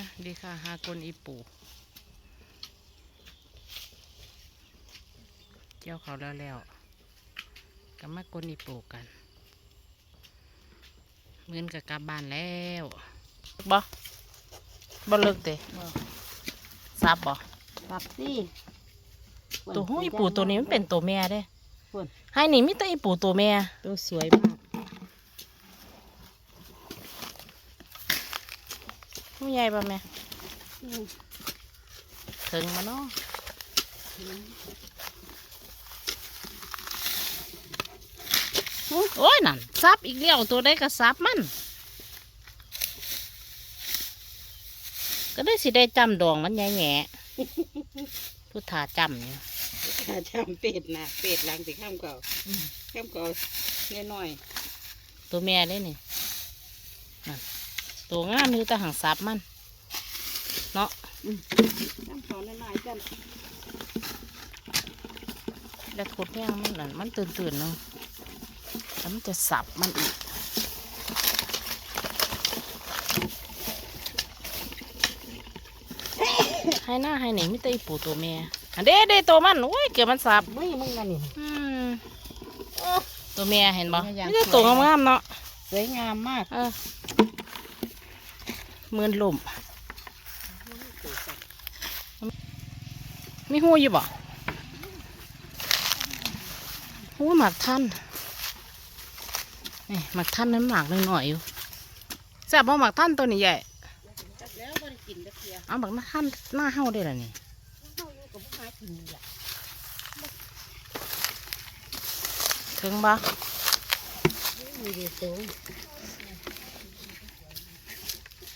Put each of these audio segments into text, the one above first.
อะดีค่ะหากลอีปูเจ้าเขาแล้วแล้วก็มากลอีปูกันเงินกับกลับบ้านแล้วบ่บ่เลิกเตะซับบ่ครับสิตัวหูอีปูตัวนี้มันเป็นตัวแม่เด้พุ่นให้นี่มีแต่อีปูตัวแม่ตัวสวยมาก ผู้ใหญ่ป่ะแม่อืมถึงมาเนาะโอ้ยนั่นซับอีกแล้วตัวได้ก็ซับมัน ก็ได้สิได้จำดองมันแง่แง่ๆผู้ถาจำเนี่ยข้าจำเป็ดนะเป็ดหลังสิข้ามเก่าข้ามเก่าน้อยตัวแม่ได้นี่นั่น ตัวงามนี่แต่หางซับมัน เนาะๆข้ามเก่าน้อยๆจ้ะแล้วโคตรแห้งมันนั่นมันตื่นตื่นๆเนาะแล้วมันจะสับมันอีกให้หน้าให้หนิมิตรอีปูตัวแม่อันเด้เด้ตัวมันโอ้ยเกือบมันสับไม่มึงนั่นนี่อืมตัวแม่เห็นบ่แม่อย่างนี่ตัวสวยนะงามๆเนาะสวยงามมาก เมือนลมมีหูอยู่บ่หูหมักท่านนี่หมักท่านนั้นหมักหน่อยอยู่แซ่บบ่หมักท่านตัวนี้ใหญ่เอาหมักท่านหน้าเฮาได้ละนี่เฮาอยู่กับผู้หากินนี่แหละถึงบ่มีดีสูง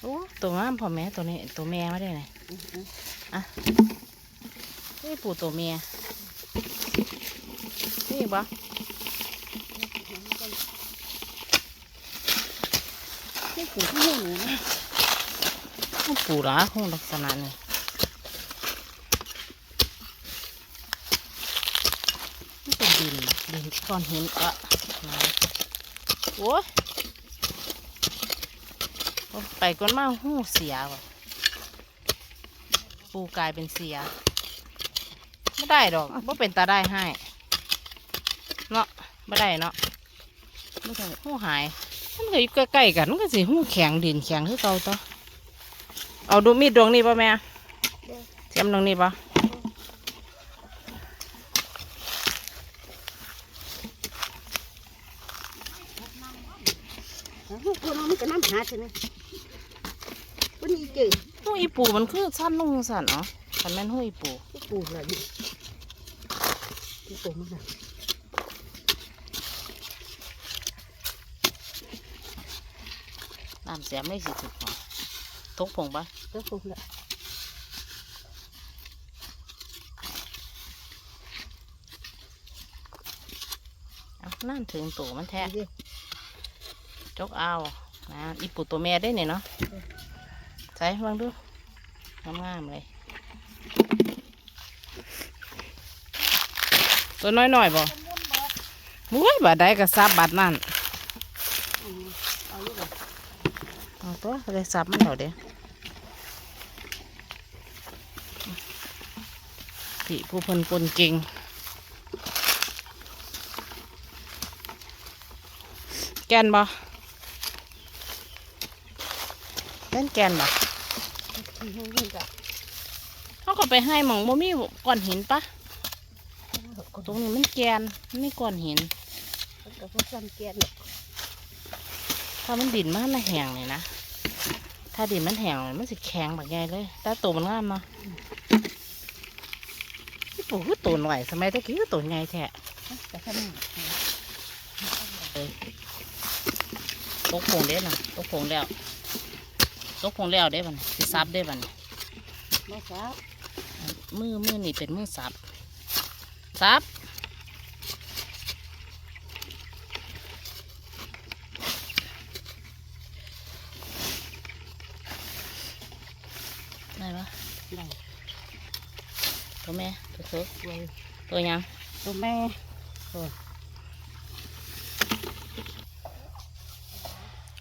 โอ้ตัวงามพ่อแม่ตัวนี้ตัวแม่ไม่ได้เลยอะนี่ปูตัวแม่นี่บ่นี่คือที่หนูนะมันปูละคงลักษณะนี้มันเป็นดินดินก้อนหินอะมาโอ้ยโอ้ ไปก้อนมาหูเสียว่ะปูกลายเป็นเสีย ไม่ได้ดอกไม่เป็นตาได้ให้ เนาะไม่ได้เนาะไม่ใช่หูหาย มันก็อยู่ใกล้ๆกัน มันก็สิหูแข็งดินแข็งคือเก่าต่อเอาดูมีดดวงนี้ป่ะแม่เทียมดวงนี้ป่ะ ลูกคนมันก็น้ำหาใช่ไหมวันนี้เจอ หูอี ปูมันคือสั้นลงสั้นเนาะคันแม่นหูอีปูที่ปูอะไรอยู่ที่ตัวมันน่ะน้ำเสียไม่สิถึกหรอทกผงป่ะก็ปูละเอานั่นถึงตัวมันแท้ดิจกเอานะอีปูตัวแม่ได้เนี่ยเนาะใส่วางดู งามๆเลย ตัวน้อยๆบ่มุ้ยบาดได้ก็ซับบาดนั่นเอาตัวเลยซับมันเอาเด้พี่ผู้พิ่นกลเก่งแกนบ่เล่นแกนบ่ ที่ห้องนี่ก็เขาก็ไปให้หมองบ่มีก้อนหินปะตรงนี้มันแกนมันไม่ก้อนหินก็บ่ซ้ำแกนหรอกถ้ามันดินมันน่ะแห้งเลยนะถ้าดินมันแห้งมันสิแข็งแบบใหญ่เลยแต่ตัวมันงามเนาะพี่ปู่คือตัวหน่อยสมัยตะกี้คือตัวใหญ่แท้แต่ข้างหน้าเลยตกผงเด้น่ะตกผงแล้ว ตกผงแล้วเด้บัดนสิซับเด้บัดนไม่ทราบมือมือนี่เป็นมือซับซับได้ปะได้ตัวแม่ตัวเถิกไว้ตัวหยังตัวแม่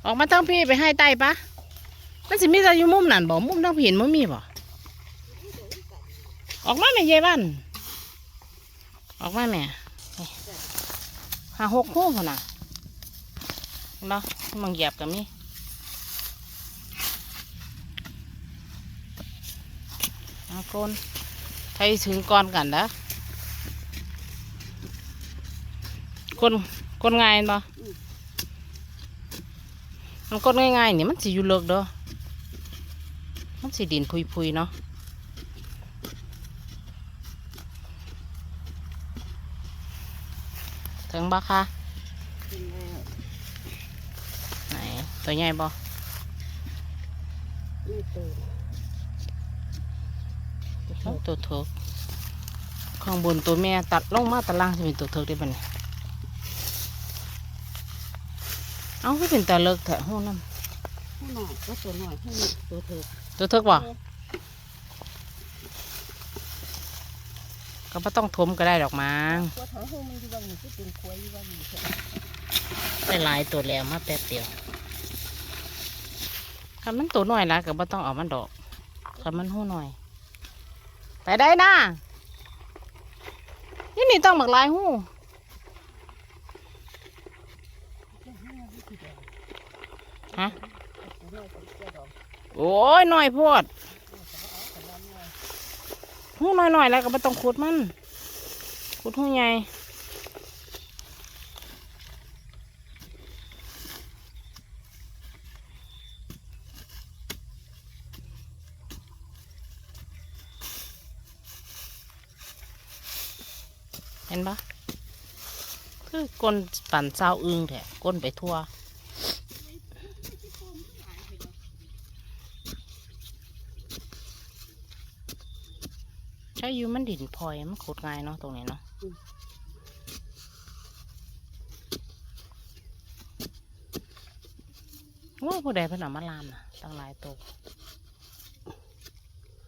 ออกมาทั้งพี่ไปให้ไต่ปะ มันสิมีแต่อยู่มุมนั่นบ่มุมทางผินมันมีบ่ออกมาแม่ยายบ้านออกมาแม่หาหกคู่พุ่นน่ะเนบ่มังเหยียบกับมีเอาโกนใครถึงก่อนกันนะคนคนง่ายบ่มันคนง่ายๆนี่มันสิอยู่เลิกเด้อ สิดินพุยๆเนาะถึงบ่คะขึ้นแล้วไหนตัวใหญ่บ่นี่ตัวเอาตัวเถิกข้างบนตัวแม่ตัดลงมาตารางจะเป็นตัวเถิกได้ปะเนี่ยเอาคือเป็นตาเลิกแถะหูน้ผู้หน่อยก็ตัวหน่อยผู้นี้ตัวเถิกำ ตัวเถิกบ่ก็ไม่ต้องทมก็ได้ดอกมั้งตัวเถิกหูมันอยู่บ้างนี่คือเป็นควยอยู่บ้างนี่ได้ลายตัวแล้วมาแป๊บเดียวคันมันตัวหน้อยละก็ไม่ต้องเอามันดอกคันมันหูหน่อย ไปได้นะนี่นี่ต้องหมักลายหูฮะ โอ้ยหน่อยโพดหูหน่อยหน่อยๆแล้วก็ไม่ต้องขุดมันขุดหูใหญ่เห็นปะคือก้นปั่นเศร้าอึ้งแท้ก้นไปทั่ว ช่ยูมันดินพลอยมันขุดง่ายเนาะตรงนี้เนาะว่าผู้ใดเพิ่นเอามาลามนะตั้งหลายตัว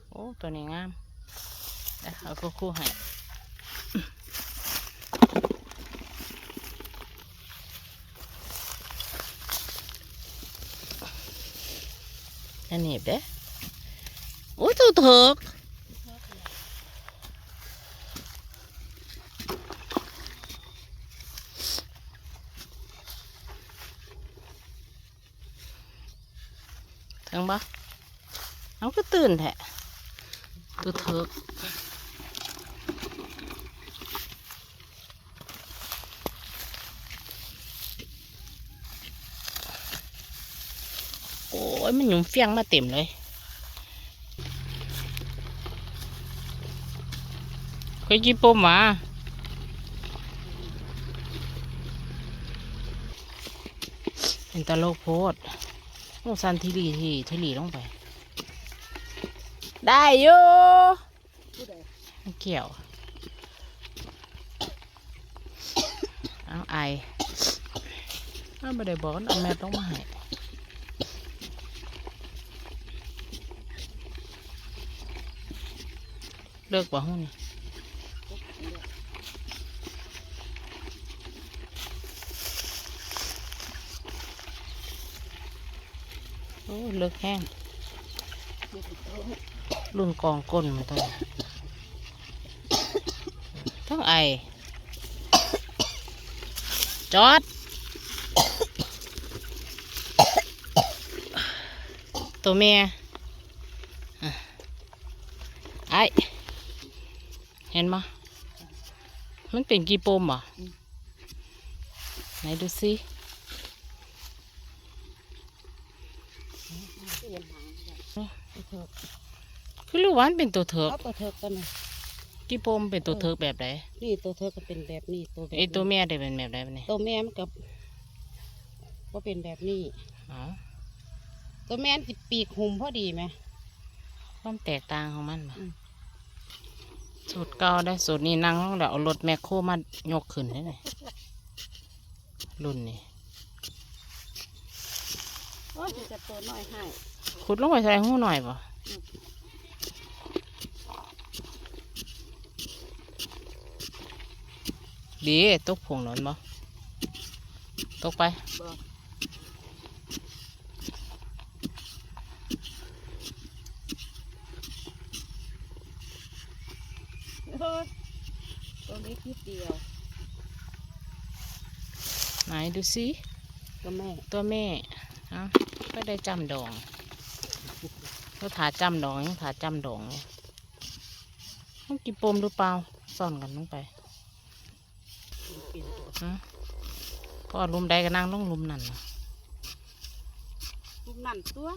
โอ้ตัวนี้งามเดี๋ยวเอาคู่คู่ให้อันนี้เด้โอ้ตัวเถิก ถึงปะเอาก็ตื่ นแท้ตัวเถิกโอ้ยมันหยุ่มเฟียงมาเต็มเลยเคยจีปมมาเป็นตะโลกโพดโอ้สันทิลีที่ทิลีลงไป ได้อยู่เกี่ยวเอาไอเอาไม่ได้บอกเอาแม่ต้องมาให้เลิกว่าห้องนี่โอ้เลิกแห้ง รุ่นกองก้นมันต้องทั้งไอ จอด ตัวเมียไอ เห็นมะมันเป็นกีโปมบ่ไหนดูสิเคือลูกหวานเป็นตัวเถิกเอาตัวเถิกกันนะกีโปมเป็นตัวเถิกแบบไหนนี่ตัวเถิกก็เป็นแบบนี้ตัวแบบไอตัวเมียได้เป็นแบบไหนเนี่ยตัวแม่มันกับก็เป็นแบบนี้ อ๋อตัวแม่นสิปีกหุ่มพอดีไหม ความแตกต่างของมันบ่อืม สูตรเก่าได้สูตรนี้นั่งต้องเดี๋ยวเอารถแมคโครมายกขึ้นได้เลยรุ่นนี้โอ้ยจะตัวน้อยให้ขุดลงไปใส่หูหน่อยป่ ดีตกผงหนอนบ่ตกไปตัวนี้คิดเดียว ไหนดูสิตัวแม่ ตัวแม่ฮะก็ได้จำดองก็ถาจำดองถาจำดองต้องกินปมหรือเปล่าซ่อนกันลงไป พอลุมใดก็นั่งต้องลุมนั่นน่ะลูกนั่นตัว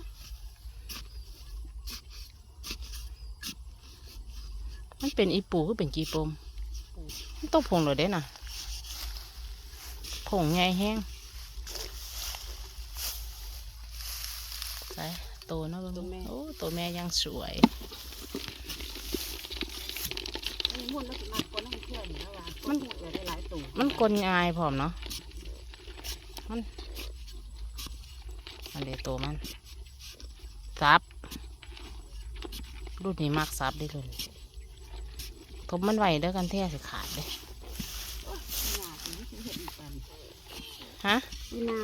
มันเป็นอีปูก็เป็นกี่ปมมันต้องผงเลยเด้น่ะผงใหญ่แห้งใส่โตเนาะเบิ่งดูโอ้ตัวแม่ยังสวย อันนี้มุ่นมันสิมาคนให้เพื่อนนี่แล้วว่ามันหมดเลยได้หลายตัวมันกลงายพร้อมเนาะ มันอันเดียตัวมันซับรุ่นนี้มากซับได้เลยทบมันไหวเด้อกันแท้สิขาดเลยฮะนี่หน้า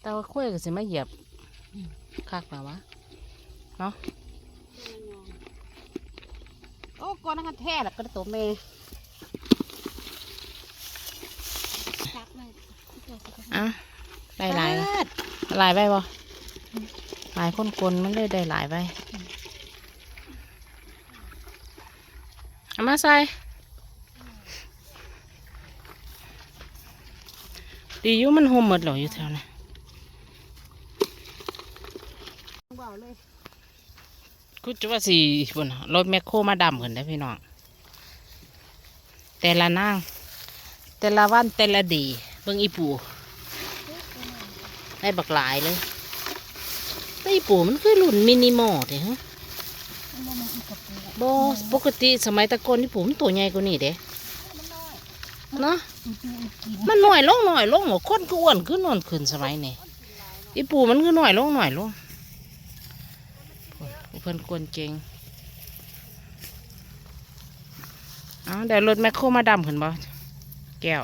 แต่ว่าคุ้ยก็สิมาเหยียบคักนะวะเนาะ โอ้ ก้อนนั้นก็แท้แล้วก็ตัวแม่จักเลยอะได้หลายนะหลายใบบ่หลายคนกลนมันเลยได้หลายใบเอามาใส่ดีอยู่มันโฮมหมดเหรออยู่แถวนี้เบาเลย กูจะว่าสี่บนรถแมคโครมาดำกันได้พี่น้องแต่ละนางแต่ละวันแต่ละดีเบิ่งอีปูได้บักหลายเลยแต่อีปูมันคือรุ่นมินิมอลเด้ฮะบปกติสมัยตะกอนอีปูมันตัวใหญ่กว่านี้เด้เนาะมันหน่อยลงหน่อยลงหรอคนก็อ้วนขึ้นนอนขึ้นสมัยนี้อีปูมันคือหน่อยลงหน่อยลง เพิ่นกวนเก่งเอาเดี๋ยวรถแมคโครมาดำเห็นบ่แก้ว